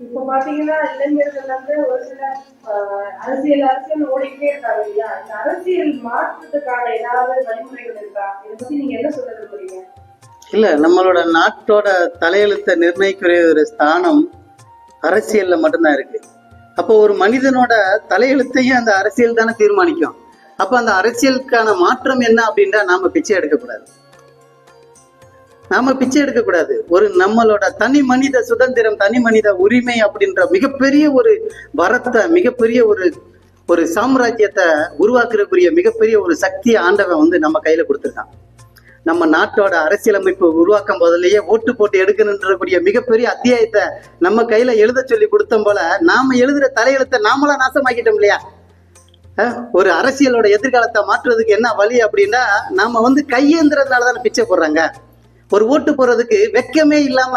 இப்ப பாத்தீங்கன்னா இளைஞர்கள் வந்து ஒரு சில அரசியல் அரசியல் ஓடிக்கிட்டே இருக்காங்க இல்லையா? இந்த அரசியல் மாற்றத்துக்கான ஏதாவது வழிமுறைகள் இருக்கா? இதை பத்தி நீங்க என்ன சொல்ல விரும்புறீங்க? இல்ல நம்மளோட நாட்டோட தலையெழுத்தை நிர்ணயிக்கிற ஒரு ஸ்தானம் அரசியல்ல மட்டும்தான் இருக்கு. அப்போ ஒரு மனிதனோட தலையெழுத்தையும் அந்த அரசியல் தானே தீர்மானிக்கும். அப்ப அந்த அரசியலுக்கான மாற்றம் என்ன அப்படின்னா நாம பிச்சை எடுக்கக்கூடாது. நாம பிச்சை எடுக்கக்கூடாது. ஒரு நம்மளோட தனி மனித சுதந்திரம் தனி மனித உரிமை அப்படின்ற மிகப்பெரிய ஒரு வரத்தை மிகப்பெரிய ஒரு ஒரு சாம்ராஜ்யத்தை உருவாக்குறக்குரிய மிகப்பெரிய ஒரு சக்தியை ஆண்டவன் வந்து நம்ம கையில கொடுத்துருக்கான். நம்ம நாட்டோட அரசியலமைப்பு உருவாக்கும் போதிலேயே ஓட்டு போட்டு எடுக்கணுன்றக்கூடிய மிகப்பெரிய அத்தியாயத்தை நம்ம கையில எழுத சொல்லி கொடுத்தோம் போல நாம எழுதுற தலையெழுத்தை நாமளா நாசமாக்கிட்டோம் இல்லையா? ஒரு அரசியலோட எதிர்காலத்தை மாற்றுறதுக்கு என்ன வழி அப்படின்னா நாம வந்து கையேந்துறதுனால தானே பிச்சை போடுறாங்க. ஒரு ஓட்டு போறதுக்கு வெக்கமே இல்லாம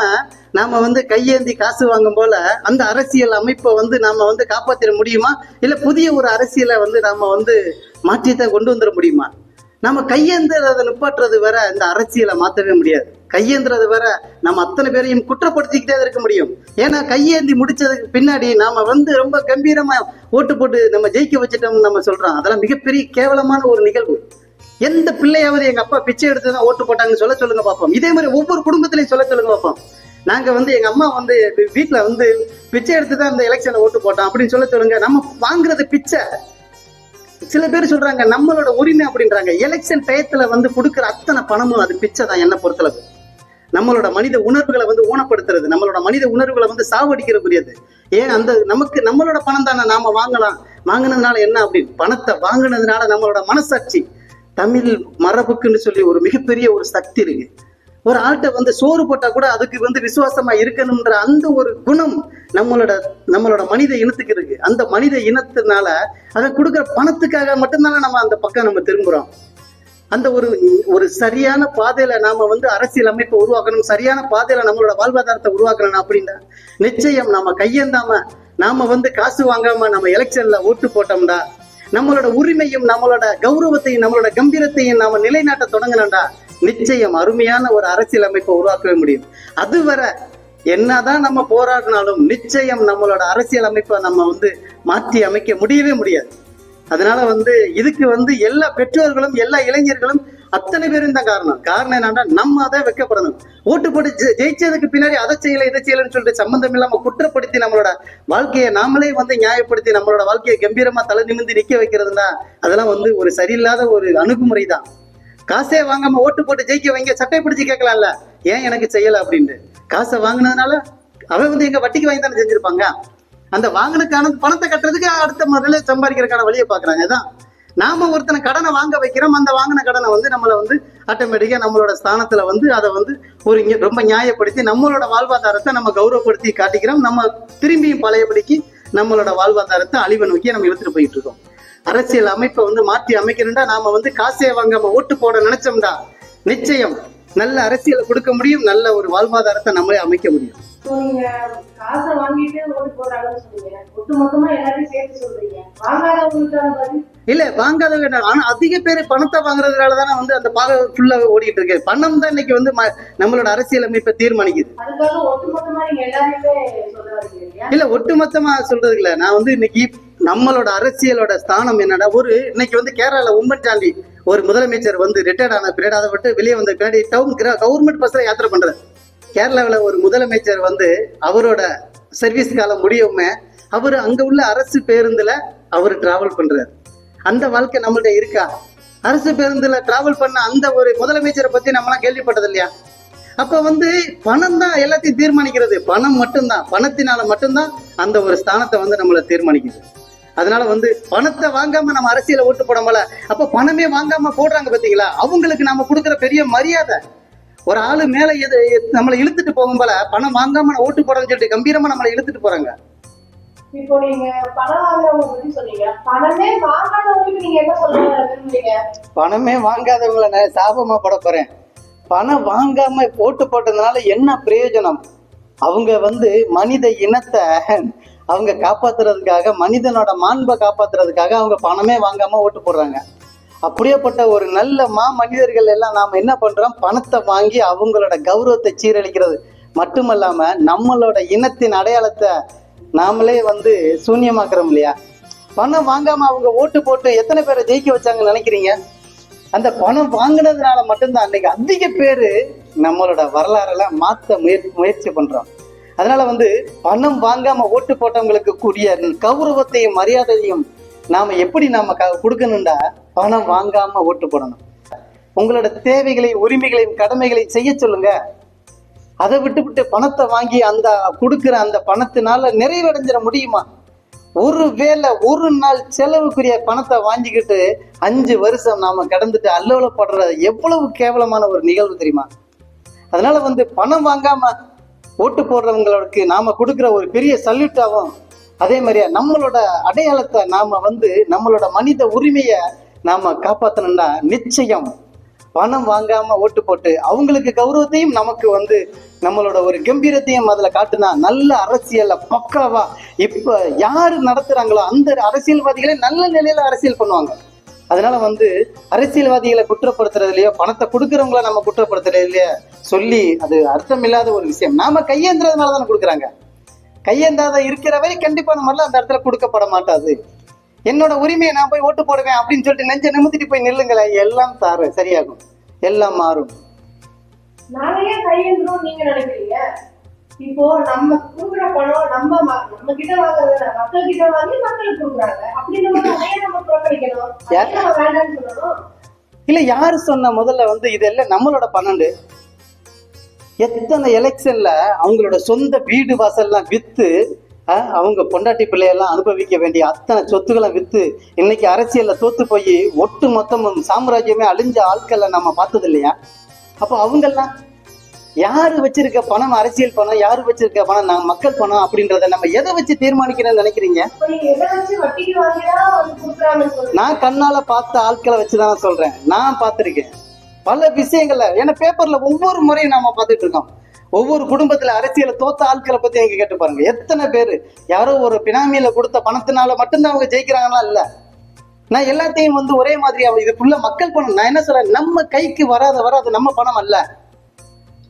நாம வந்து கையேந்தி காசு வாங்கும் போல அந்த அரசியல் அமைப்பை வந்து நாம வந்து காப்பாத்திட முடியுமா? இல்ல புதிய ஒரு அரசியலை வந்து நாம வந்து மாற்றித்தான் கொண்டு வந்துட முடியுமா? நம்ம கையேந்துறதை நிப்பாட்டுறது வேற இந்த அரசியலை மாத்தவே முடியாது. கையேந்துறது வேற நம்ம அத்தனை பேரையும் குற்றப்படுத்திக்கிட்டே இருக்க முடியும். ஏன்னா கையேந்தி முடிச்சதுக்கு பின்னாடி நாம வந்து ரொம்ப கம்பீரமா ஓட்டு போட்டு நம்ம ஜெயிக்க வச்சுட்டோம்னு நம்ம சொல்றோம். அதெல்லாம் மிகப்பெரிய கேவலமான ஒரு நிகழ்வு. எந்த பிள்ளையாவது எங்க அப்பா பிச்சை எடுத்து தான் ஓட்டு போட்டாங்கன்னு சொல்ல சொல்லுங்க பார்ப்போம் இதே மாதிரி ஒவ்வொரு குடும்பத்திலையும் சொல்ல சொல்லுங்க பார்ப்போம் நாங்க வந்து எங்க அம்மா வந்து வீட்டுல வந்து பிச்சை எடுத்து தான் இந்த எலெக்ஷன்ல ஓட்டு போட்டோம் அப்படின்னு சொல்ல சொல்லுங்க. நம்ம வாங்குறது பிச்சை. சில பேர் சொல்றாங்க நம்மளோட உரிமை அப்படின்றாங்க. எலெக்ஷன் டயத்துல வந்து கொடுக்குற அத்தனை பணமும் அது பிச்சை தான் என்ன பொறுத்தளவு. நம்மளோட மனித உணர்வுகளை வந்து ஊனப்படுத்துறது நம்மளோட மனித உணர்வுகளை வந்து சாவடிக்கிறக்குரியது ஏன் அந்த நமக்கு நம்மளோட பணம் தானே நாம வாங்கலாம். வாங்கினதுனால என்ன அப்படின்னு? பணத்தை வாங்கினதுனால நம்மளோட மனசாட்சி தமிழ் மரபுக்குன்னு சொல்லி ஒரு மிகப்பெரிய ஒரு சக்தி இருக்கு. ஒரு ஆள்கிட்ட வந்து சோறு போட்டா கூட அதுக்கு வந்து விசுவாசமா இருக்கணும்ன்ற அந்த ஒரு குணம் நம்மளோட நம்மளோட மனித இனத்துக்கு இருக்கு. அந்த மனித இனத்தினால அதை கொடுக்குற பணத்துக்காக மட்டும்தானே நம்ம அந்த பக்கம் நம்ம திரும்புறோம். அந்த ஒரு ஒரு சரியான பாதையில நாம வந்து அரசியல் அமைப்பை உருவாக்கணும் சரியான பாதையில நம்மளோட வாழ்வாதாரத்தை உருவாக்கணும் அப்படின்னா நிச்சயம் நாம கையெந்தாம நாம வந்து காசு வாங்காம நம்ம எலெக்ஷன்ல ஓட்டு போட்டோம்டா. நம்மளோட உரிமையும் நம்மளோட கௌரவத்தையும் நம்மளோட கம்பீரத்தையும் நாம நிலைநாட்ட தொடங்கணும்டா. நிச்சயம் அருமையான ஒரு அரசியல் அமைப்பை உருவாக்கவே முடியும். அதுவரை என்னதான் நம்ம போராடினாலும் நிச்சயம் நம்மளோட அரசியல் அமைப்பை நம்ம வந்து மாற்றி அமைக்க முடியவே முடியாது. அதனால வந்து இதுக்கு வந்து எல்லா பெற்றோர்களும் எல்லா இளைஞர்களும் அத்தனை பேரும் தான் காரணம். காரணம் என்னன்னா நம்ம அதை வைக்கப்படணும். ஓட்டு போட்டு ஜெயிச்சதுக்கு பின்னாடி அதை செய்யல இதை செய்யலன்னு சொல்லிட்டு சம்பந்தம் இல்லாம குற்றப்படுத்தி நம்மளோட வாழ்க்கையை நாமளே வந்து நியாயப்படுத்தி நம்மளோட வாழ்க்கையை கம்பீரமா தலை நிமிந்து நிக்க வைக்கிறதுனா அதெல்லாம் வந்து ஒரு சரியில்லாத ஒரு அணுகுமுறை தான் காசே வாங்காம ஓட்டு போட்டு ஜெயிக்க வைங்க சட்டை பிடிச்சு கேட்கலாம்ல. ஏன் எனக்கு செய்யல அப்படின்ட்டு. காசை வாங்கினதுனால அவன் வந்து எங்க வட்டிக்கு வாங்கி தானே செஞ்சிருப்பாங்க. அந்த வாங்கினுக்கான பணத்தை கட்டுறதுக்கு அடுத்த முறையில சம்பாதிக்கிறதுக்கான வழியை பாக்குறாங்க அதான் நாம ஒருத்தனை கடனை வாங்க வைக்கிறோம் அந்த வாங்கின கடனை வந்து நம்மளை வந்து ஆட்டோமேட்டிக்கா நம்மளோட ஸ்தானத்துல வந்து அதை வந்து ஒரு ரொம்ப நியாயப்படுத்தி நம்மளோட வாழ்வாதாரத்தை நம்ம கௌரவப்படுத்தி காட்டிக்கிறோம். நம்ம திரும்பியும் பழையபடிக்கு நம்மளோட வாழ்வாதாரத்தை அழிவை நோக்கி நம்ம இழுத்துட்டு போயிட்டு இருக்கோம். அரசியல் அமைப்பை வந்து மாற்றி அமைக்கணும்டா. நாம வந்து காசே வாங்காம ஓட்டு போட நினைச்சோம்டா. நிச்சயம். நல்ல அரசியலை கொடுக்க முடியும் நல்ல ஒரு வாழ்வாதாரத்தை நம்மளே அமைக்க முடியும். இல்ல வாங்காதவங்க ஆனா அதிக பேர் பணத்தை வாங்குறதுனால தானே வந்து அந்த பாக ஃபுல்லா ஓடிட்டு இருக்கு. பணம் தான் இன்னைக்கு வந்து நம்மளோட அரசியல் அமைப்பை தீர்மானிக்குது. இல்ல ஒட்டுமொத்தமா சொல்றது இல்ல. நான் வந்து இன்னைக்கு நம்மளோட அரசியலோட ஸ்தானம் என்னன்னா ஒரு இன்னைக்கு வந்து கேரளால உம்மன் சாண்டி ஒரு முதலமைச்சர் வந்து ரிட்டையர்ட் ஆன பின்னாடி அதை விட்டு வெளியே வந்த பின்னாடி டவுன் கவர்மெண்ட் பஸ்ல யாத்திரை பண்றாரு கேரளாவில் ஒரு முதலமைச்சர் வந்து அவரோட சர்வீஸ் காலம் முடியுமே அவர் அங்க உள்ள அரசு பேருந்துல அவர் டிராவல் பண்றாரு. அந்த வாழ்க்கை நம்மள்ட்ட இருக்கா? அரசு பேருந்துல டிராவல் பண்ண அந்த ஒரு முதலமைச்சரை பத்தி நம்மளாம் கேள்விப்பட்டது இல்லையா? அப்ப வந்து பணம் தான் எல்லாத்தையும் தீர்மானிக்கிறது. பணம் மட்டும்தான். பணத்தினால மட்டும்தான் அந்த ஒரு ஸ்தானத்தை வந்து நம்மள தீர்மானிக்குது. அதனால வந்து பணத்தை வாங்காம நம்ம அரசியல ஓட்டு போடாமல அப்ப பணமே வாங்காம போடுறாங்க பாத்தீங்களா? அவங்களுக்கு நாம கொடுக்குற பெரிய மரியாதை. ஒரு ஆளு மேல எது நம்மளை இழுத்துட்டு போகும் போல பணம் வாங்காம நான் ஓட்டு போடணும்னு சொல்லிட்டு கம்பீரமா நம்மளை இழுத்துட்டு போறாங்க. இப்போ நீங்க பணம் வாங்குறவங்க பத்தி சொன்னீங்க. பணமே வாங்காதவங்களுக்கு நீங்க என்ன சொல்ல விரும்புறீங்க பணமே வாங்காதவங்கள நான் சாபமா போட போறேன். பணம் வாங்காம ஓட்டு போட்டதுனால என்ன பிரயோஜனம்? அவங்க வந்து மனித இனத்தை அவங்க காப்பாத்துறதுக்காக மனிதனோட மாண்பை காப்பாத்துறதுக்காக அவங்க பணமே வாங்காம ஓட்டு போடுறாங்க. அப்படியேப்பட்ட ஒரு நல்ல மா மனிதர்கள் எல்லாம் நாம என்ன பண்றோம்? பணத்தை வாங்கி அவங்களோட கௌரவத்தை சீரழிக்கிறது. மட்டுமல்லாம நம்மளோட இனத்தின் அடையாளத்தை நாமளே வந்து சூன்யமாக்குறோம் இல்லையா? பணம் வாங்காம அவங்க ஓட்டு போட்டு எத்தனை பேரை ஜெயிக்க வச்சாங்கன்னு நினைக்கிறீங்க? அந்த பணம் வாங்கினதுனால மட்டும்தான் அன்னைக்கு அதிக பேரு நம்மளோட வரலாறுல மாத்த முயற்சி முயற்சி பண்றோம். அதனால வந்து பணம் வாங்காம ஓட்டு போட்டவங்களுக்கு கூடிய கௌரவத்தையும் மரியாதையும் நாம எப்படி நாம க- கொடுக்கணும்டா? பணம் வாங்காம ஓட்டு போடணும். உங்களோட தேவைகளையும் உரிமைகளையும் கடமைகளையும் செய்ய சொல்லுங்க. அதை விட்டுவிட்டு பணத்தை வாங்கி அந்த கொடுக்குற அந்த பணத்தினால நிறைவடைஞ்சிட முடியுமா? ஒரு வேளை ஒரு நாள் செலவுக்குரிய பணத்தை வாங்கிக்கிட்டு அஞ்சு வருஷம் நாம கடந்துட்டு அல்லவலப்படுற எவ்வளவு கேவலமான ஒரு நிகழ்வு தெரியுமா? அதனால வந்து பணம் வாங்காம ஓட்டு போடுறவங்களுக்கு நாம கொடுக்குற ஒரு பெரிய சல்யூட்டாகவும் அதே மாதிரியா நம்மளோட அடையாளத்தை நாம வந்து நம்மளோட மனித உரிமையை நாம காப்பாத்தணும்னா நிச்சயம் பணம் வாங்காம ஓட்டு போட்டு அவங்களுக்கு கௌரவத்தையும் நமக்கு வந்து நம்மளோட ஒரு கம்பீரத்தையும் அதுல காட்டுனா நல்ல அரசியல்ல பக்காவா இப்ப யாரு நடத்துறாங்களோ அந்த அரசியல்வாதிகளே நல்ல நிலையில அரசியல் பண்ணுவாங்க. அதனால வந்து அரசியல்வாதிகளை குற்றப்படுத்துறதுலயோ பணத்தை கொடுக்கறவங்கள நம்ம குற்றப்படுத்துறதுலயோ சொல்லி அது அர்த்தம் இல்லாத ஒரு விஷயம். நாம கையேந்திரதுனால தானே கொடுக்குறாங்க. கையேந்தாத இருக்கிற வரை கண்டிப்பா நம்மளால அந்த இடத்துல கொடுக்கப்பட மாட்டாது. என்னோட உரிமையை நான் போய் ஓட்டு போடுவேன் அப்படின்னு சொல்லிட்டு நெஞ்ச நிமித்திட்டு போய் நில்லுங்களேன் எல்லாம் சாரு சரியாகும். எல்லாம் மாறும். நாங்க ஏன் நீங்க நினைக்கிறீங்க? இப்போ நம்ம கொடுக்குற பணம் நம்ம நம்ம கிட்ட வாங்குறது மக்கள் கிட்ட வாங்கி மக்களுக்கு கொடுக்குறாங்க அதையே நம்ம புறக்கணிக்கணும். வேண்டாம்னு சொல்லணும். இல்ல யாரு சொன்ன முதல்ல வந்து இதெல்லாம் நம்மளோட பன்னெண்டு? எத்தனை எலெக்ஷன்ல அவங்களோட சொந்த வீடு வாசல்லாம் வித்து அவங்க பொண்டாட்டி பிள்ளையெல்லாம் அனுபவிக்க வேண்டிய அத்தனை சொத்துக்களை வித்து இன்னைக்கு அரசியல்ல தோத்து போய் ஒட்டு மொத்தமும் சாம்ராஜ்யமே அழிஞ்ச ஆட்களை நம்ம பார்த்தது இல்லையா அப்போ அவங்கெல்லாம் யாரு வச்சிருக்க பணம் அரசியல் பணம் யாரு வச்சிருக்க பணம் நான் மக்கள் பணம் அப்படின்றத நம்ம எதை வச்சு தீர்மானிக்கிறேன்னு நினைக்கிறீங்க? நான் கண்ணால பார்த்த ஆட்களை வச்சுதான் சொல்றேன். நான் பார்த்திருக்கேன். பல விஷயங்கள்ல ஏன்னா பேப்பர்ல ஒவ்வொரு முறையும் நாம பார்த்துட்டு இருக்கோம். ஒவ்வொரு குடும்பத்துல அரசியல தோத்த ஆட்களை பத்தி எங்க கேட்டு பாருங்க. எத்தனை பேரு? யாரோ ஒரு பினாமியில கொடுத்த பணத்தினால மட்டும்தான் அவங்க ஜெயிக்கிறாங்களா இல்ல? நான் எல்லாத்தையும் வந்து ஒரே மாதிரி அவ- இது ஃபுல்லா மக்கள் பணம். நான் என்ன சொல்றேன்? நம்ம கைக்கு வராத வராது நம்ம பணம் அல்ல.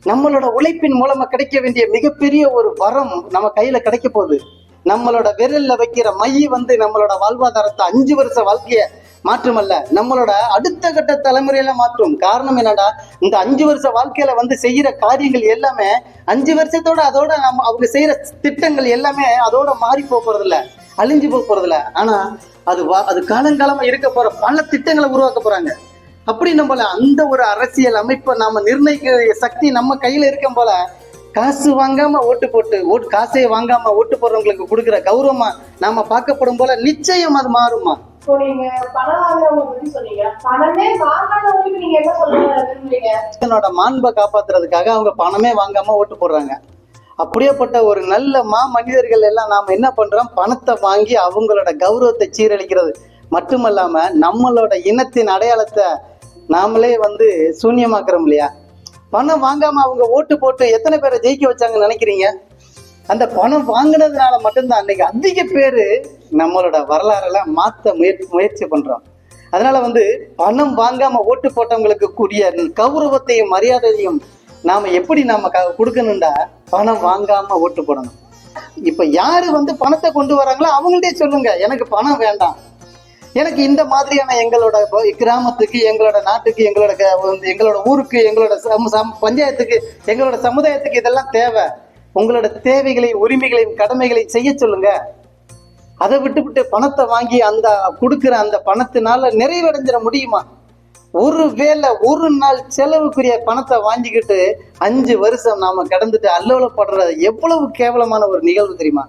நம்மளோட உழைப்பின் மூலமா கிடைக்க வேண்டிய மிகப்பெரிய ஒரு வரம் நம்ம கையில கிடைக்க போகுது. நம்மளோட விரல்ல வைக்கிற மை வந்து நம்மளோட வாழ்வாதாரத்தை அஞ்சு வருஷ வாழ்க்கைய மாற்றமல்ல நம்மளோட அடுத்த கட்ட தலைமுறையில மாற்றும். காரணம் என்னடா? இந்த அஞ்சு வருஷ வாழ்க்கையில வந்து செய்யற காரியங்கள் எல்லாமே அஞ்சு வருஷத்தோட அதோட நம்ம அவங்க செய்யற திட்டங்கள் எல்லாமே அதோட மாறி போக போறதில்ல அழிஞ்சு போக போறதில்ல. ஆனா அது வா- அது காலங்காலமா இருக்க போற பல திட்டங்களை உருவாக்க போறாங்க. அப்படி நம்மள அந்த ஒரு அரசியல் அமைப்பை நாம நிர்ணயிக்கிற சக்தி நம்ம கையில இருக்கும் போல காசு வாங்காம ஓட்டு போட்டு ஓட்டு காசே வாங்காம ஓட்டு போடுறவங்களுக்கு கொடுக்குற கௌரவமா நாம பார்க்கப்படும் போல நிச்சயம் அது மாறுமா? இப்போ நீங்க பணம் வாங்குறவங்க பத்தி சொன்னீங்க. பணமே வாங்காதவங்களுக்கு நீங்க என்ன சொல்ல விரும்புறீங்க தன்னோட மாண்பை காப்பாத்துறதுக்காக அவங்க பணமே வாங்காம ஓட்டு போடுறாங்க. அப்படியேப்பட்ட ஒரு நல்ல மா மனிதர்கள் எல்லாம் நாம என்ன பண்றோம்? பணத்தை வாங்கி அவங்களோட கௌரவத்தை சீரழிக்கிறது. மட்டுமல்லாம நம்மளோட இனத்தின் அடையாளத்தை நாமளே வந்து சூன்யமாக்குறோம் இல்லையா பணம் வாங்காம அவங்க ஓட்டு போட்டு எத்தனை பேரை ஜெயிக்க வச்சாங்கன்னு நினைக்கிறீங்க? அந்த பணம் வாங்கினதுனால மட்டும்தான் அன்னைக்கு அதிக பேரு நம்மளோட வரலாறெல்லாம் மாத்த முயற்சி முயற்சி பண்றோம். அதனால வந்து பணம் வாங்காம ஓட்டு போட்டவங்களுக்கு கூடிய கௌரவத்தையும் மரியாதையும் நாம எப்படி நாம கொடுக்கணும்டா? பணம் வாங்காம ஓட்டு போடணும். இப்ப யாரு வந்து பணத்தை கொண்டு வராங்களோ அவங்கள்ட்டே சொல்லுங்க. எனக்கு பணம் வேண்டாம். எனக்கு இந்த மாதிரியான எங்களோட கிராமத்துக்கு எங்களோட நாட்டுக்கு எங்களோட க- வந்து எங்களோட ஊருக்கு எங்களோட பஞ்சாயத்துக்கு எங்களோட சமுதாயத்துக்கு இதெல்லாம் தேவை. உங்களோட தேவைகளையும் உரிமைகளையும் கடமைகளையும் செய்ய சொல்லுங்க. அதை விட்டுவிட்டு பணத்தை வாங்கி அந்த கொடுக்குற அந்த பணத்தினால நிறைவடைஞ்சிட முடியுமா? ஒரு வேளை ஒரு நாள் செலவுக்குரிய பணத்தை வாங்கிக்கிட்டு அஞ்சு வருஷம் நாம கடந்துட்டு அல்லவலப்படுற எவ்வளவு கேவலமான ஒரு நிகழ்வு தெரியுமா?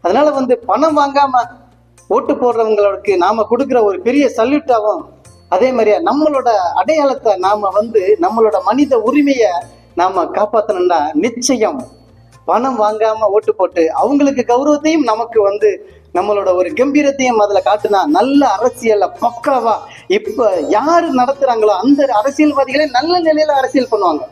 அதனால வந்து பணம் வாங்காம ஓட்டு போடுறவங்களுக்கு நாம கொடுக்குற ஒரு பெரிய சல்யூட்டாகவும் அதே மாதிரியா நம்மளோட அடையாளத்தை நாம வந்து நம்மளோட மனித உரிமையை நாம காப்பாத்தணும்னா நிச்சயம் பணம் வாங்காம ஓட்டு போட்டு அவங்களுக்கு கௌரவத்தையும் நமக்கு வந்து நம்மளோட ஒரு கம்பீரத்தையும் அதுல காட்டுனா நல்ல அரசியல்ல பக்காவா இப்ப யாரு நடத்துறாங்களோ அந்த அரசியல்வாதிகளே நல்ல நிலையில அரசியல் பண்ணுவாங்க.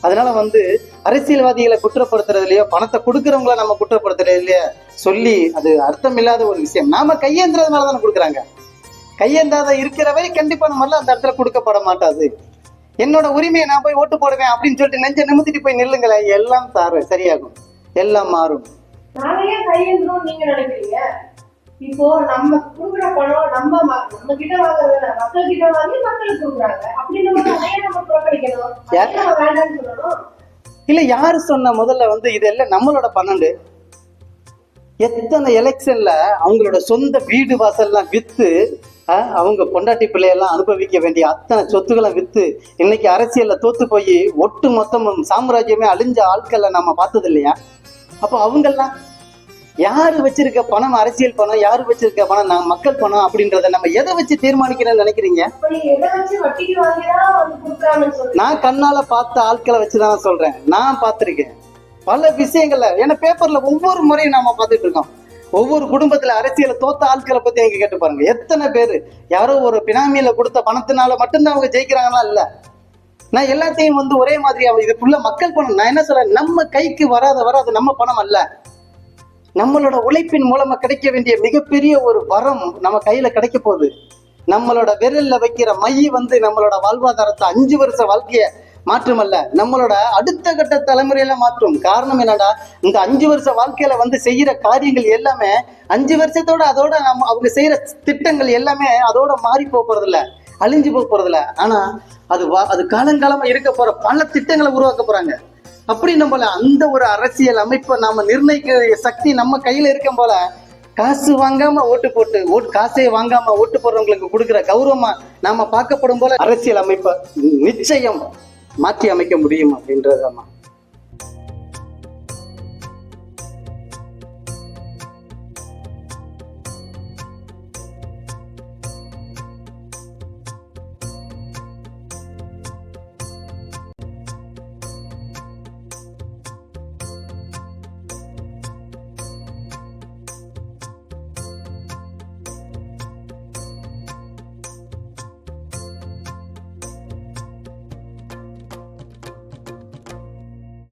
அதனால வந்து அரசியல்வாதிகளை குற்றப்படுத்துறதுலயோ பணத்தை கொடுக்கறவங்கள நம்ம குற்றப்படுத்துறதுலயோ சொல்லி அது அர்த்தம் இல்லாத ஒரு விஷயம். நாம கையேந்திரதுனால தானே கொடுக்குறாங்க. கையேந்தாத இருக்கிறவரை கண்டிப்பா நம்மளால அந்த இடத்துல கொடுக்கப்பட மாட்டாது. என்னோட உரிமையை நான் போய் ஓட்டு போடுவேன் அப்படின்னு சொல்லிட்டு நெஞ்ச நிமித்திட்டு போய் நில்லுங்களேன் எல்லாம் சாரு சரியாகும். எல்லாம் மாறும். இப்போ நம்ம குடுக்குற பணம் நம்ம நம்ம கிட்ட வாங்குறது மக்கள் கிட்ட வாங்கி மக்களுக்கு கொடுக்குறாங்க. அப்படின்ற போது அதையே நம்ம புறக்கணிக்கணும். நம்ம வேண்டாம்னு சொல்லணும். இல்ல யாரு சொன்ன முதல்ல வந்து இதெல்லாம் நம்மளோட பன்னெண்டு? எத்தனை எலெக்ஷன்ல அவங்களோட சொந்த வீடு வாசல்லாம் வித்து அவங்க பொண்டாட்டி பிள்ளையெல்லாம் அனுபவிக்க வேண்டிய அத்தனை சொத்துக்களை வித்து இன்னைக்கு அரசியல்ல தோத்து போய் ஒட்டு மொத்தமும் சாம்ராஜ்யமே அழிஞ்ச ஆட்களை நம்ம பார்த்தது இல்லையா அப்போ அவங்கெல்லாம் யாரு வச்சிருக்க பணம் அரசியல் பணம் யாரு வச்சிருக்க பணம் நான் மக்கள் பணம் அப்படின்றத நம்ம எதை வச்சு தீர்மானிக்கிறேன்னு நினைக்கிறீங்க? நான் கண்ணால பார்த்த ஆட்களை வச்சுதான் சொல்றேன். நான் பார்த்திருக்கேன். பல விஷயங்கள்ல ஏன்னா பேப்பர்ல ஒவ்வொரு முறையும் நாம பார்த்துட்டு இருக்கோம். ஒவ்வொரு குடும்பத்துல அரசியல தோத்த ஆட்களை பத்தி எங்க கேட்டு பாருங்க. எத்தனை பேரு? யாரோ ஒரு பினாமியில கொடுத்த பணத்தினால மட்டும்தான் அவங்க ஜெயிக்கிறாங்களா இல்ல? நான் எல்லாத்தையும் வந்து ஒரே மாதிரி அவ- இதுக்குள்ள மக்கள் பணம் நான் என்ன சொல்றேன்? நம்ம கைக்கு வராத வர அது நம்ம பணம் அல்ல. நம்மளோட உழைப்பின் மூலமா கிடைக்க வேண்டிய மிகப்பெரிய ஒரு வரம் நம்ம கையில கிடைக்க போகுது. நம்மளோட விரல்ல வைக்கிற மை வந்து நம்மளோட வாழ்வாதாரத்தை அஞ்சு வருஷ வாழ்க்கைய மாற்றமல்ல நம்மளோட அடுத்த கட்ட தலைமுறையில மாற்றும். காரணம் என்னடா? இந்த அஞ்சு வருஷ வாழ்க்கையில வந்து செய்யற காரியங்கள் எல்லாமே அஞ்சு வருஷத்தோட அதோட நம்ம அவங்க செய்யற திட்டங்கள் எல்லாமே அதோட மாறி போறது இல்ல அழிஞ்சு போக போறது இல்ல ஆனா அது வா- அது காலங்காலமா இருக்க போற பல திட்டங்களை உருவாக்க போறாங்க. அப்படி நம்மள அந்த ஒரு அரசியல் அமைப்பை நாம நிர்ணயிக்க சக்தி நம்ம கையில இருக்கும் போல காசு வாங்காம ஓட்டு போட்டு ஓட்டு காசே வாங்காம ஓட்டு போடுறவங்களுக்கு கொடுக்குற கௌரவமா நாம பார்க்கப்படும் போல அரசியல் அமைப்பை நிச்சயம் மாற்றி அமைக்க முடியும் அப்படின்றதாமா